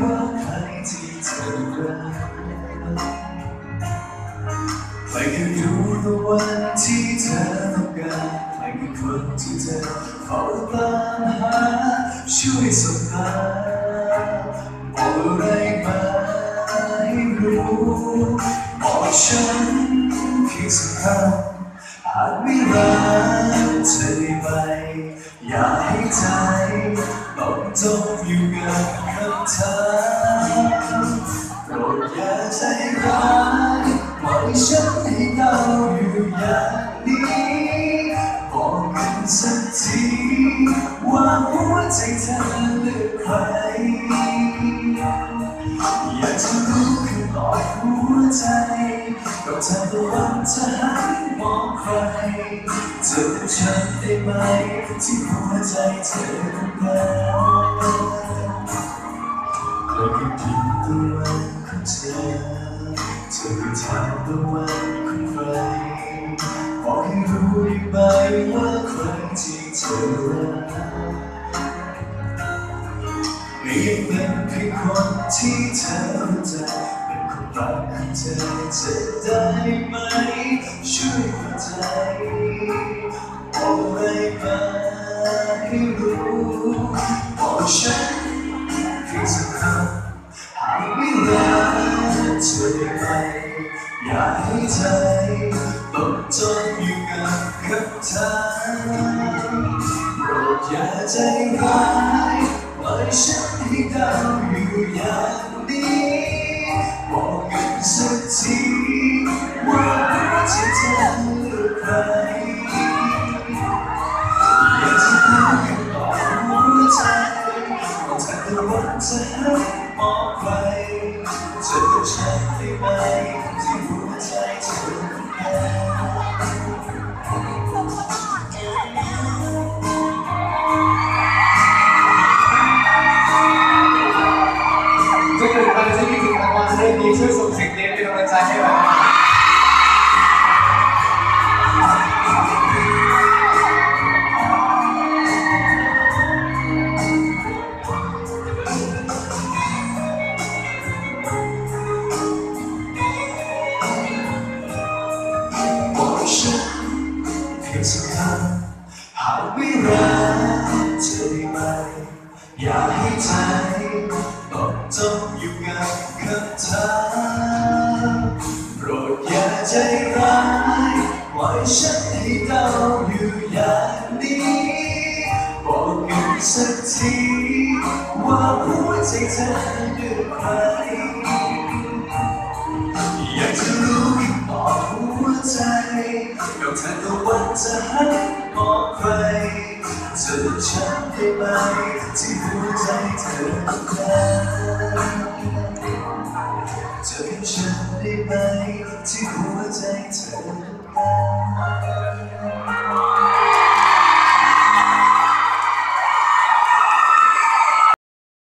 ว่าใครที่เธอรักไม่เคยรู้ตัวันที่เธอต้องการไม่คือคนที่เธอเฝ้าตามหาช่วยส่งทางบอกอะไรมาใรู้บอกฉันที่สำคัญหากไม่รักเธอได้ไหอย่าให้ใจต้องจมอยู่กับคำถาม อย่าใจร้ายปล่อยฉันให้เดาอยู่อย่างนี้บอกกันสักทีว่าหัวใจเธอเลือกใครอยากจะรู้คำตอบหัวใจก็เธอตะวันจะหันมองใครเธอเป็นฉันได้ไหมที่หัวใจเธอต้องการ เธอคือทางตะวันของใครบอกให้รู้ได้ไหมว่าครั้งที่เธอ อย่าให้ใจต้องจมอยู่กับคำถามโปรดอย่าใจร้ายปล่อยฉันให้เดาอยู่อย่างนี้บอกกันสักทีว่าหัวใจเธอเลือกใครอยากจะรู้คำตอบหัวใจว่าเธอตะวันจะให้ มองไปเจอฉันได้ไหมที่ ใจร้ายปล่อยฉันให้เดาอยู่อย่างนี้บอกกันสักทีว่าหัวใจเธอเลือกใครอยากจะรู้คำตอบหัวใจก็เธอตะวันจะหันมองใครเธอเป็นฉันได้ไหมที่หัวใจเธอต้องการ ได้ไหมที่หัวใจเธอตาร